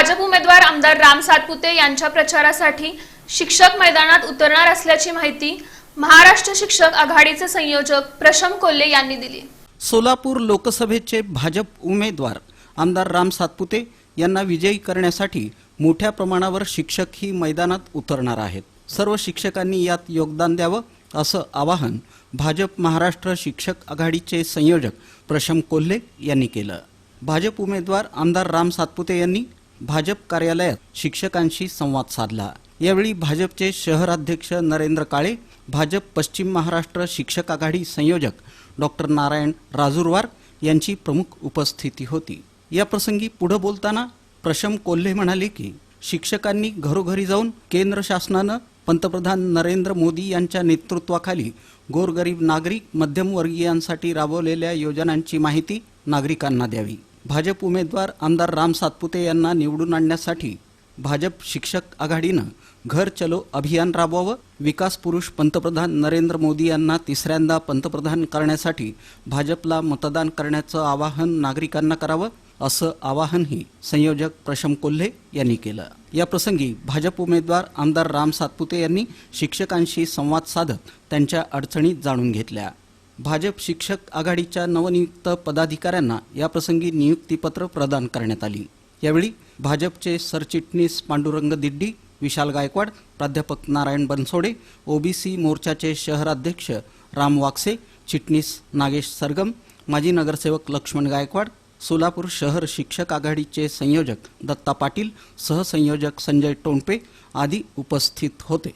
भाजप उमेदवार आमदार राम सातपुते यांच्या प्रचारासाठी शिक्षक मैदानात उतरणार असल्याची माहिती महाराष्ट्र शिक्षक आघाडीचे संयोजक प्रशम कोल्हे यांनी दिली. सोलापूर लोकसभेचे भाजप उमेदवार आमदार राम सातपुते यांना विजयी करण्यासाठी मोठ्या प्रमाणावर शिक्षक ही मैदानात उतरणार आहेत. सर्व शिक्षकांनी यात योगदान द्यावं असं आवाहन भाजप महाराष्ट्र शिक्षक आघाडीचे संयोजक प्रशम कोल्हे यांनी केलं. भाजप उमेदवार आमदार राम सातपुते यांनी भाजप कार्यालयात शिक्षकांशी संवाद साधला. यावेळी भाजपचे शहराध्यक्ष नरेंद्र काळे भाजप पश्चिम महाराष्ट्र शिक्षक आघाडी संयोजक डॉक्टर नारायण राजूरवार यांची प्रमुख उपस्थिती होती. या प्रसंगी पुढे बोलताना प्रशम कोल्हे म्हणाले की शिक्षकांनी घरोघरी जाऊन केंद्र शासनानं पंतप्रधान नरेंद्र मोदी यांच्या नेतृत्वाखाली गोरगरीब नागरिक मध्यमवर्गीयांसाठी राबवलेल्या योजनांची माहिती नागरिकांना द्यावी. भाजप उमेदवार आमदार राम सातपुते यांना निवडून आणण्यासाठी भाजप शिक्षक आघाडीनं घर चलो अभियान राबवावं विकास पुरुष पंतप्रधान नरेंद्र मोदी यांना तिसऱ्यांदा पंतप्रधान करण्यासाठी भाजपला मतदान करण्याचं आवाहन नागरिकांना करावं असं आवाहनही संयोजक प्रशम कोल्हे यांनी केलं. या प्रसंगी भाजप उमेदवार आमदार राम सातपुते यांनी शिक्षकांशी संवाद साधत त्यांच्या अडचणी जाणून घेतल्या. भाजप शिक्षक आघाडीच्या नवनियुक्त पदाधिकाऱ्यांना याप्रसंगी नियुक्तीपत्र प्रदान करण्यात आली. यावेळी भाजपचे सरचिटणीस पांडुरंग दिड्डी विशाल गायकवाड प्राध्यापक नारायण बनसोडे ओबीसी मोर्चाचे शहराध्यक्ष राम वाक्से चिटणीस नागेश सरगम माजी नगरसेवक लक्ष्मण गायकवाड सोलापूर शहर शिक्षक आघाडीचे संयोजक दत्ता पाटील सहसंयोजक संजय टोणपे आदी उपस्थित होते.